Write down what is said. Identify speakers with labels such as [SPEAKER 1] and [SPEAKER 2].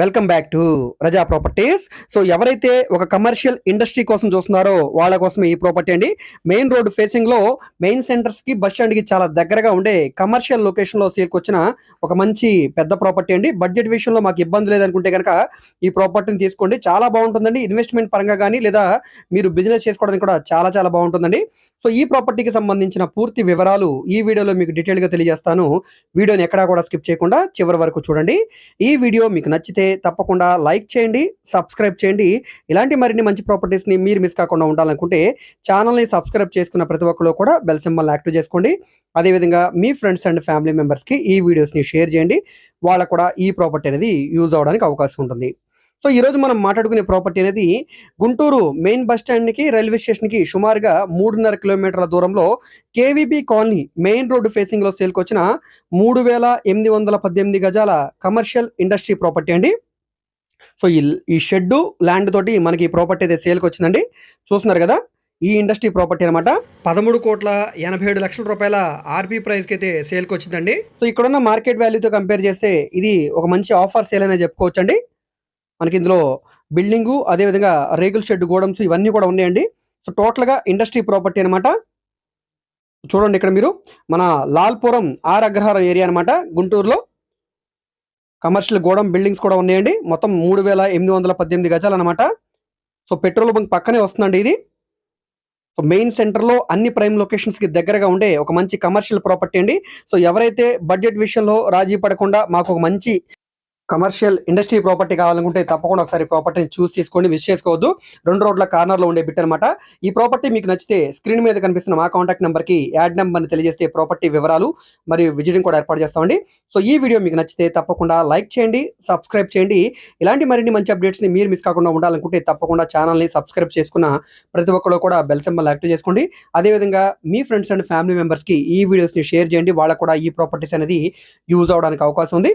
[SPEAKER 1] Welcome back to Raza properties so ఎవరైతే ఒక commercial industry కోసం చూస్తున్నారో వాళ్ళ కోసం ఈ ప్రాపర్టీ అండి. మెయిన్ రోడ్ ఫేసింగ్లో మెయిన్ సెంటర్స్కి బస్ స్టాండ్కి చాలా దగ్గరగా ఉండే కమర్షియల్ లొకేషన్లో లో ఒక మంచి పెద్ద ప్రాపర్టీ అండి. బడ్జెట్ విషయంలో మాకు ఇబ్బంది లేదనుకుంటే కనుక ఈ ప్రాపర్టీని తీసుకోండి. చాలా బాగుంటుందండి. ఇన్వెస్ట్మెంట్ పరంగా కానీ లేదా మీరు బిజినెస్ చేసుకోవడానికి కూడా చాలా చాలా బాగుంటుందండి. సో ఈ ప్రాపర్టీకి సంబంధించిన పూర్తి వివరాలు ఈ వీడియోలో మీకు డీటెయిల్గా తెలియజేస్తాను. వీడియోని ఎక్కడా కూడా స్కిప్ చేయకుండా చివరి వరకు చూడండి. ఈ వీడియో మీకు నచ్చితే తప్పకుండా లైక్ చేయండి సబ్స్క్రైబ్ చేయండి. ఇలాంటి మరిన్ని మంచి ప్రాపర్టీస్ని మీరు మిస్ కాకుండా ఉండాలనుకుంటే ఛానల్ని సబ్స్క్రైబ్ చేసుకున్న ప్రతి ఒక్కరు కూడా బెల్ సింబల్ యాక్టివ్ చేసుకోండి. అదేవిధంగా మీ ఫ్రెండ్స్ అండ్ ఫ్యామిలీ మెంబర్స్కి ఈ వీడియోస్ని షేర్ చేయండి. వాళ్ళకు కూడా ఈ ప్రాపర్టీ అనేది యూజ్ అవడానికి అవకాశం ఉంటుంది. సో ఈరోజు మనం మాట్లాడుకునే ప్రాపర్టీ అనేది గుంటూరు మెయిన్ బస్ స్టాండ్కి రైల్వే స్టేషన్కి సుమారుగా మూడున్నర కిలోమీటర్ల దూరంలో కేవీబీ కాలనీ మెయిన్ రోడ్డు ఫేసింగ్లో సేల్కి వచ్చిన మూడు వేల ఎనిమిది వందల పద్దెనిమిది గజాల కమర్షియల్ ఇండస్ట్రీ ప్రాపర్టీ అండి. సో ఈ ఈ షెడ్ ల్యాండ్ తోటి మనకి ఈ ప్రాపర్టీ అయితే సేల్కి వచ్చిందండి చూస్తున్నారు కదా ఈ ఇండస్ట్రీ ప్రాపర్టీ అనమాట పదమూడు కోట్ల ఎనభై ఏడు లక్షల రూపాయల ఆర్బీ ప్రైస్కి అయితే సేల్కి వచ్చిందండి సో ఇక్కడున్న మార్కెట్ వాల్యూతో కంపేర్ చేస్తే ఇది ఒక మంచి ఆఫర్ సేల్ అనే చెప్పుకోవచ్చు అండి మనకి ఇందులో బిల్డింగు అదేవిధంగా రేకుల షెడ్ గోడమ్స్ ఇవన్నీ కూడా ఉన్నాయండి. సో టోటల్గా ఇండస్ట్రీ ప్రాపర్టీ అనమాట చూడండి ఇక్కడ మీరు. మన లాల్పురం ఆర్ అగ్రహారం ఏరియా అనమాట గుంటూరులో. కమర్షియల్ గోడం బిల్డింగ్స్ కూడా ఉన్నాయండి. మొత్తం మూడు వేల ఎనిమిది వందల పద్దెనిమిది గజాలు అనమాట సో పెట్రోల్ బంక్ పక్కనే వస్తుందండి ఇది. సో మెయిన్ సెంటర్లో అన్ని ప్రైమ్ లొకేషన్స్కి దగ్గరగా ఉండే ఒక మంచి కమర్షియల్ ప్రాపర్టీ అండి. సో ఎవరైతే బడ్జెట్ విషయంలో రాజీ పడకుండా మాకు ఒక మంచి కమర్షియల్ ఇండస్ట్రీ ప్రాపర్టీ కావాలనుకుంటే తప్పకుండా ఒకసారి ప్రాపర్టీని చూస్ చేసుకోండి మిస్ చేసుకోవద్దు. రెండు రోడ్ల కార్నర్లో ఉండే బిట్ అనమాట ఈ ప్రాపర్టీ మీకు నచ్చితే స్క్రీన్ మీద కనిపిస్తున్న మా కాంటాక్ట్ నెంబర్కి యాడ్ నెంబర్ని తెలియజేస్తే ప్రాపర్టీ వివరాలు మరియు విజిటింగ్ కూడా ఏర్పాటు చేస్తామండి. సో ఈ వీడియో మీకు నచ్చితే తప్పకుండా లైక్ చేయండి సబ్స్క్రైబ్ చేయండి. ఇలాంటి మరిన్ని మంచి అప్డేట్స్ని మీరు మిస్ కాకుండా ఉండాలనుకుంటే తప్పకుండా ఛానల్ని సబ్స్క్రైబ్ చేసుకున్న ప్రతి ఒక్కరు కూడా బెల్ సింబల్ యాక్టివ్ చేసుకోండి. అదేవిధంగా మీ ఫ్రెండ్స్ అండ్ ఫ్యామిలీ మెంబర్స్కి ఈ వీడియోస్ని షేర్ చేయండి. వాళ్ళకు కూడా ఈ ప్రాపర్టీస్ అనేది యూజ్ అవడానికి అవకాశం ఉంది.